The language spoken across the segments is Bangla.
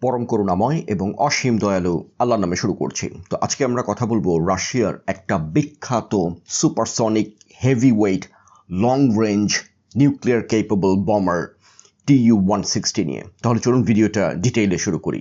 পরম করুণাময় এবং অসীম দয়ালু আল্লাহর নামে শুরু করছি। তো আজকে আমরা কথা বলব রাশিয়ার একটা বিখ্যাত supersonic heavy weight long range nuclear capable bomber TU one sixty নিয়ে। তাহলে চলুন ভিডিওটা ডিটেইলে শুরু করি।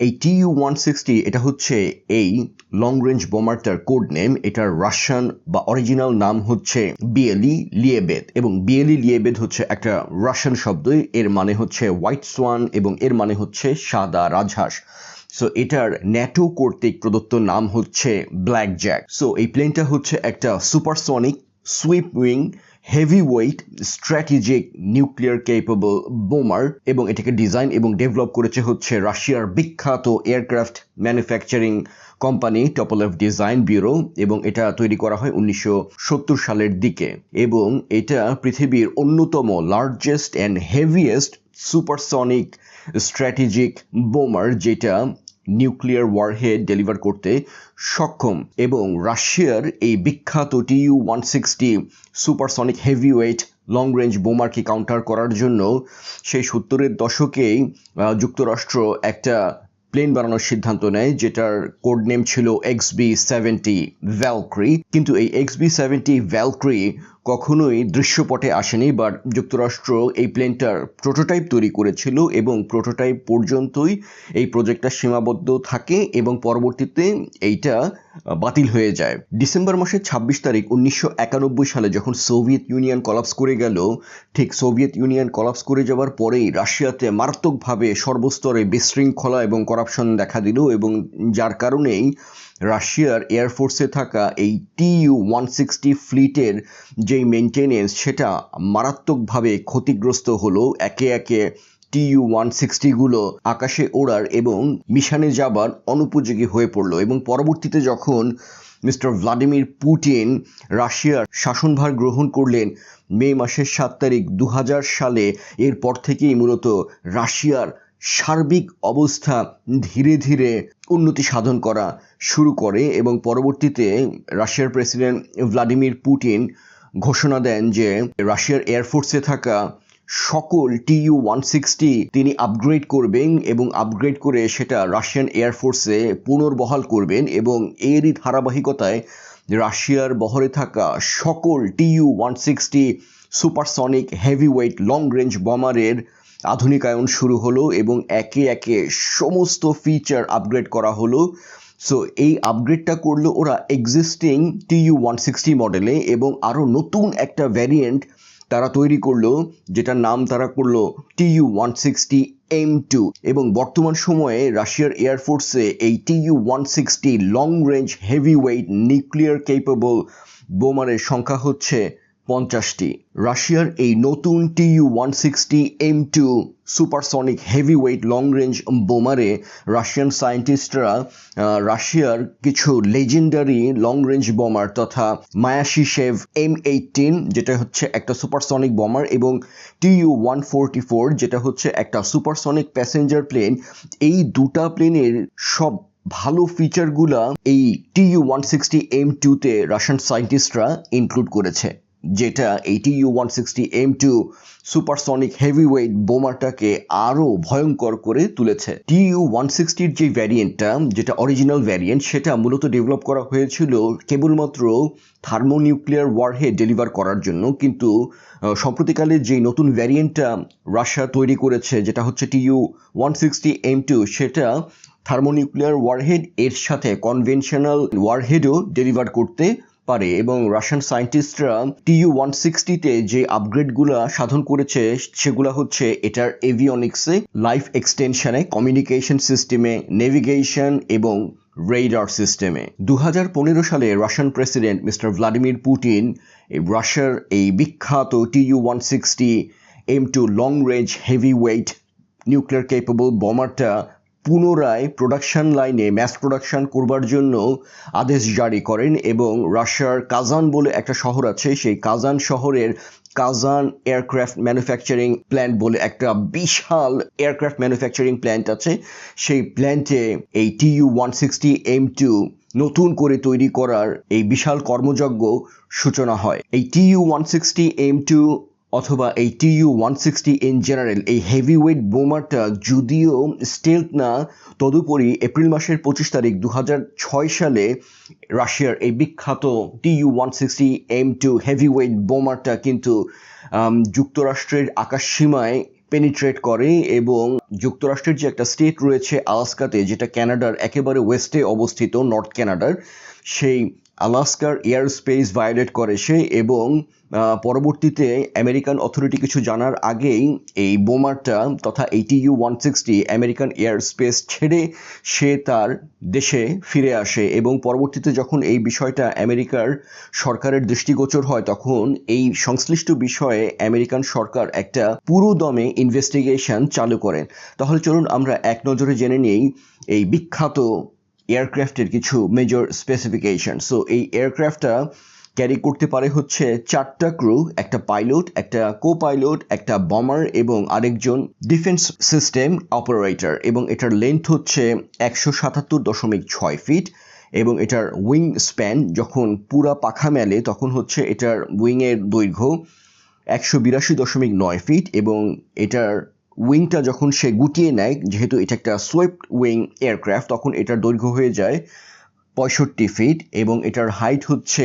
এই টিইউ ওয়ান সিক্সটি এটা হচ্ছে এই লং রেঞ্জ বোমারটার কোড নেম এটার রাশিয়ান বা অরিজিনাল নাম হচ্ছে বিয়েলি লিয়েবেদ এবং বিয়েলি লিয়েবেদ হচ্ছে একটা রাশিয়ান শব্দ। এর মানে হচ্ছে হোয়াইট সোয়ান এবং এর মানে হচ্ছে সাদা রাজহাঁস। সো এটার ন্যাটো কর্তৃক প্রদত্ত নাম হচ্ছে ব্ল্যাক জ্যাক সো এই প্লেনটা হচ্ছে একটা supersonic sweep wing heavy weight strategic nuclear capable bomber এবং এটাকে ডিজাইন এবং ডেভেলপ করেছে হচ্ছে রাশিয়ার বিখ্যাত aircraft manufacturing company Tupolev design bureau এবং এটা তৈরি করা হয় উনিশশো সত্তর সালের দিকে এবং এটা পৃথিবীর অন্যতম largest and heaviest supersonic strategic bomber যেটা নিউক্লিয়ার ওয়ারহেড ডেলিভার করতে সক্ষম এবং রাশিয়ার এই বিখ্যাত TU one sixty supersonic heavyweight long range বোমারকে counter করার জন্য সেই সত্তরের দশকেই যুক্তরাষ্ট্র একটা প্লেন বানানোর সিদ্ধান্ত নেয়, যেটার কোড নেম ছিল এক্স বি সেভেন্টি ভ্যালক্রি কিন্তু এই এক্স বি সেভেন্টি ভ্যালক্রি কখনোই দৃশ্যপটে আসেনি বাট যুক্তরাষ্ট্র এই প্লেনটার প্রোটোটাইপ তৈরি করেছিল এবং প্রোটোটাইপ পর্যন্তই এই প্রজেক্টটা সীমাবদ্ধ থাকে এবং পরবর্তীতে এইটা বাতিল হয়ে যায়। ডিসেম্বর মাসের ছাব্বিশ তারিখ উনিশশো একানব্বই সালে যখন সোভিয়েত ইউনিয়ন কলাপস করে গেল, ঠিক সোভিয়েত ইউনিয়ন কলাপস করে যাওয়ার পরেই রাশিয়াতে মারাত্মকভাবে সর্বস্তরে বিশৃঙ্খলা এবং করাপশন দেখা দিল এবং যার কারণেই রাশিয়ার এয়ারফোর্সে থাকা এই টিইউ ওয়ান সিক্সটি ফ্লিটের যেই মেনটেনেন্স সেটা মারাত্মকভাবে ক্ষতিগ্রস্ত হলো একে একে টিইউ ওয়ান সিক্সটিগুলো আকাশে ওড়ার এবং মিশনে যাবার অনুপযোগী হয়ে পড়ল এবং পরবর্তীতে যখন মিস্টার ভ্লাদিমির পুটিন রাশিয়ার শাসনভার গ্রহণ করলেন, মে মাসের সাত তারিখ দু হাজার সালে, এরপর থেকেই মূলত রাশিয়ার সার্বিক অবস্থা ধীরে ধীরে উন্নতি সাধন করা শুরু করে এবং পরবর্তীতে রাশিয়ার প্রেসিডেন্ট ভ্লাদিমির পুটিন ঘোষণা দেন যে রাশিয়ার এয়ারফোর্সে থাকা সকল টিইউ ওয়ান সিক্সটি তিনি আপগ্রেড করবেন এবং আপগ্রেড করে সেটা রাশিয়ান এয়ারফোর্সে পুনর্বহাল করবেন এবং এরই ধারাবাহিকতায় রাশিয়ার বহরে থাকা সকল TU one sixty supersonic heavyweight long range বমারের আধুনিকায়ন শুরু হলো এবং একে একে সমস্ত ফিচার আপগ্রেড করা হলো। সো এই আপগ্রেডটা করল ওরা এক্সিস্টিং টিইউ ওয়ান সিক্সটি মডেলে এবং আরও নতুন একটা ভ্যারিয়েন্ট তারা তৈরি করল, যেটার নাম তারা করল TU one sixty M two এবং বর্তমান সময়ে রাশিয়ার এয়ারফোর্সে এই TU one sixty long range heavy weight nuclear capable বোমারের সংখ্যা হচ্ছে পঞ্চাশটি। রাশিয়ার এই নতুন TU one sixty M two supersonic heavy weight long range বোমারে Russian সায়েন্টিস্টরা রাশিয়ার কিছু লেজেন্ডারি লং রেঞ্জ বোমার তথা মায়াশিশেভ এম এইটিন যেটা হচ্ছে একটা সুপারসনিক বোমার এবং টিইউ ওয়ান ফোরটি ফোর যেটা হচ্ছে একটা সুপারসনিক প্যাসেঞ্জার প্লেন এই দুটা প্লেনের সব ভালো ফিচারগুলা এই টিইউ ওয়ান সিক্সটি এম টুতে রাশিয়ান সায়েন্টিস্টরা ইনক্লুড করেছে। যেটা এই TU one sixty M two supersonic heavyweight বোমারটাকে আরও ভয়ঙ্কর করে তুলেছে। টিইউ ওয়ান সিক্সটির যে ভ্যারিয়েন্টটা যেটা অরিজিনাল ভ্যারিয়েন্ট সেটা মূলত ডেভেলপ করা হয়েছিল কেবলমাত্র থার্মোনিউক্লিয়ার ওয়ারহেড ডেলিভার করার জন্য। কিন্তু সম্প্রতিকালে যে নতুন ভ্যারিয়েন্টটা রাশিয়া তৈরি করেছে, যেটা হচ্ছে TU one sixty M two সেটা থার্মোনিউক্লিয়ার ওয়ারহেড এর সাথে কনভেনশনাল ওয়ারহেডও ডেলিভার করতে পারে এবং রাশিয়ান সায়েন্টিস্টরা টিইউ ওয়ান সিক্সটিতে যে আপগ্রেডগুলো সাধন করেছে, সেগুলো হচ্ছে এটার এভিয়নিক্সে লাইফ এক্সটেনশনে কমিউনিকেশন সিস্টেমে নেভিগেশন এবং রেডার সিস্টেমে দু হাজার পনেরো সালে রাশিয়ান প্রেসিডেন্ট মিস্টার ভ্লাদিমির এই রাশিয়ার এই বিখ্যাত TU one sixty M two long range heavy weight nuclear capable বোমারটা পুনরায় প্রোডাকশন লাইনে ম্যাস প্রোডাকশন করবার জন্য আদেশ জারি করেন এবং রাশিয়ার কাজান বলে একটা শহর আছে, সেই কাজান শহরের কাজান এয়ারক্রাফট ম্যানুফ্যাকচারিং প্ল্যান্ট বলে একটা বিশাল এয়ারক্রাফট ম্যানুফ্যাকচারিং প্ল্যান্ট আছে। সেই প্ল্যান্টে এই TU one sixty M two নতুন করে তৈরি করার এই বিশাল কর্মযজ্ঞ সূচনা হয়। এই TU one sixty M two অথবা এই TU one sixty in general এই হেভি ওয়েট বোমারটা যদিও স্টেলথ না, তদুপরি এপ্রিল মাসের পঁচিশ তারিখ দু সালে রাশিয়ার এই বিখ্যাত TU one sixty M two heavy weight বোমারটা কিন্তু যুক্তরাষ্ট্রের আকাশসীমায় পেনিট্রেট করে এবং যুক্তরাষ্ট্রের যে একটা স্টেট রয়েছে আলাস্কাতে, যেটা কানাডার একেবারে ওয়েস্টে অবস্থিত নর্থ ক্যানাডার সেই আলাস্কার এয়ার স্পেস ভায়োলেট করে সে এবং পরবর্তীতে আমেরিকান অথরিটি কিছু জানার আগেই এই বোমারটা তথা এইটি you one sixty American air space ছেড়ে সে তার দেশে ফিরে আসে এবং পরবর্তীতে যখন এই বিষয়টা আমেরিকার সরকারের দৃষ্টিগোচর হয় তখন এই সংশ্লিষ্ট বিষয়ে আমেরিকান সরকার একটা পুরো দমে ইনভেস্টিগেশন চালু করেন। তাহলে চলুন আমরা এক নজরে জেনে নিই এই বিখ্যাত এয়ারক্রাফটের কিছু মেজর স্পেসিফিকেশন সো এই এয়ারক্রাফটটা ক্যারি করতে পারে হচ্ছে চারটা ক্রু একটা পাইলট একটা কো পাইলট একটা বমার এবং আরেকজন ডিফেন্স সিস্টেম অপারেটর এবং এটার লেন্থ হচ্ছে একশো সাতাত্তর দশমিক ছয় ফিট এবং এটার উইং স্প্যান যখন পুরা পাখা মেলে তখন হচ্ছে এটার উইংয়ের দৈর্ঘ্য একশো বিরাশি দশমিক নয় ফিট এবং এটার উইংটা যখন সে গুটিয়ে নেয়, যেহেতু এটা একটা সোয়েপ্ট উইং এয়ারক্রাফট তখন এটার দৈর্ঘ্য হয়ে যায় পঁয়ষট্টি ফিট এবং এটার হাইট হচ্ছে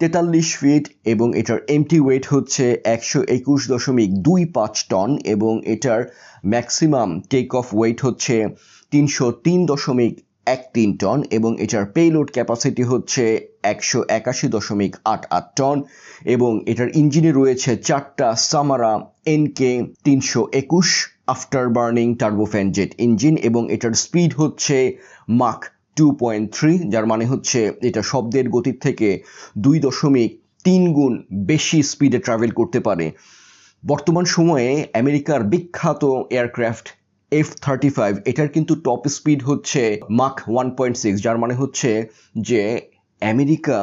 তেতাল্লিশ ফিট এবং এটার এমটি ওয়েট হচ্ছে একশো একুশ দশমিক দুই পাঁচ টন এবং এটার ম্যাক্সিমাম টেক অফ ওয়েট হচ্ছে তিনশো তিন দশমিক এক তিন টন এবং এটার পেলোড ক্যাপাসিটি হচ্ছে একশো একাশি দশমিক আট আট টন এবং এটার ইঞ্জিনে রয়েছে চারটা সামারা এনকে তিনশো একুশ after burning turbofan jet engine এবং এটার স্পিড হচ্ছে মাক টু পয়েন্ট থ্রি যার মানে হচ্ছে এটা শব্দের গতির থেকে দুই দশমিক তিন গুণ বেশি স্পিডে ট্রাভেল করতে পারে। বর্তমান সময়ে আমেরিকার বিখ্যাত এয়ারক্রাফট এফ থার্টি ফাইভ এটার কিন্তু টপ স্পিড হচ্ছে মাক ওয়ান পয়েন্ট সিক্স যার মানে হচ্ছে যে আমেরিকা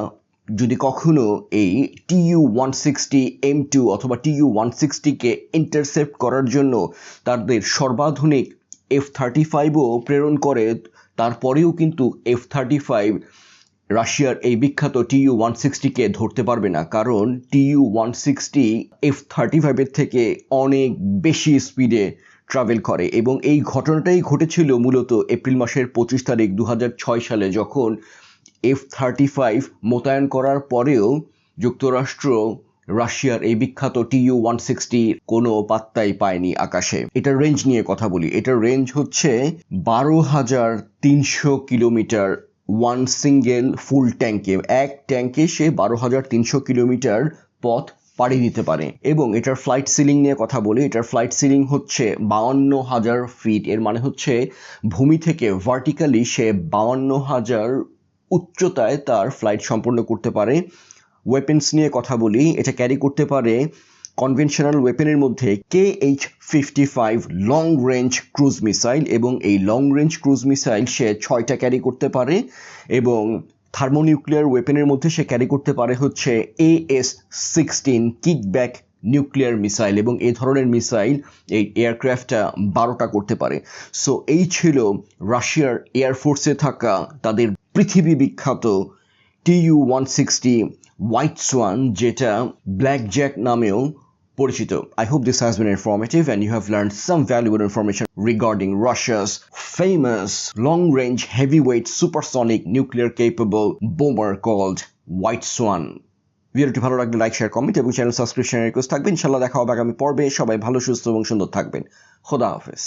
যদি কখনো এই TU one sixty M two অথবা টিইউ ওয়ান সিক্সটিকে ইন্টারসেপ্ট করার জন্য তাদের সর্বাধুনিক এফ থার্টি ফাইভও প্রেরণ করে, তারপরেও কিন্তু এফ থার্টি ফাইভ রাশিয়ার এই বিখ্যাত টিইউ ওয়ান সিক্সটিকে ধরতে পারবে না। কারণ TU one sixty F thirty ফাইভের থেকে অনেক বেশি স্পিডে ট্রাভেল করে এবং এই ঘটনাটাই ঘটেছিল মূলত এপ্রিল মাসের পঁচিশ তারিখ দু হাজার ছয় সালে যখন এফ থার্টি ফাইভ মোতায়েন করার পরেও যুক্তরাষ্ট্র, রাশিয়ার এই বিখ্যাত টিইউ ওয়ান সিক্সটি কোনো পাত্তাই পায়নি আকাশে। এটার রেঞ্জ নিয়ে কথা বলি। এটার রেঞ্জ হচ্ছে বারো হাজার তিনশো কিলোমিটার ওয়ান সিঙ্গেল ফুল ট্যাঙ্কে এক ট্যাঙ্কে সে বারো হাজার তিনশো কিলোমিটার পথ পাড়ি দিতে পারে। এবং এটার ফ্লাইট সিলিং নিয়ে কথা বলি, এটার ফ্লাইট সিলিং হচ্ছে বাউান্ন হাজার ফিট এর মানে হচ্ছে ভূমি থেকে ভার্টিক্যালি সে বাউান্ন হাজার উচ্চতায় তার ফ্লাইট সম্পন্ন করতে পারে। ওয়েপেন্স নিয়ে কথা বলি, এটা ক্যারি করতে পারে কনভেনশনাল ওয়েপেনের মধ্যে K H fifty five long range cruise missile এবং এই লং রেঞ্জ ক্রুজ মিসাইল সে ছয়টা ক্যারি করতে পারে এবং থার্মোনিউক্লিয়ার ওয়েপেনের মধ্যে সে ক্যারি করতে পারে হচ্ছে AS sixteen kickback nuclear missile এবং এই ধরনের মিসাইল এই এয়ারক্রাফটটা বারোটা করতে পারে। সো এই ছিল রাশিয়ার এয়ারফোর্সে থাকা তাদের পৃথিবী বিখ্যাত TU one sixty white swan যেটা ব্ল্যাক জ্যাক নামেও পরিচিত I hope this has been informative and you have learned some valuable information regarding Russia's famous long-range heavyweight supersonic nuclear capable bomber called White Swan. ভিডিওটি ভালো লাগলে লাইক শেয়ার কমেন্ট এবং চ্যানেল সাবস্ক্রিপশন রিকোয়েস্ট থাকবে ইনশাল্লাহ দেখা হবে আগামী পর্বে সবাই ভালো সুস্থ এবং সুন্দর থাকবেন খোদা হাফেজ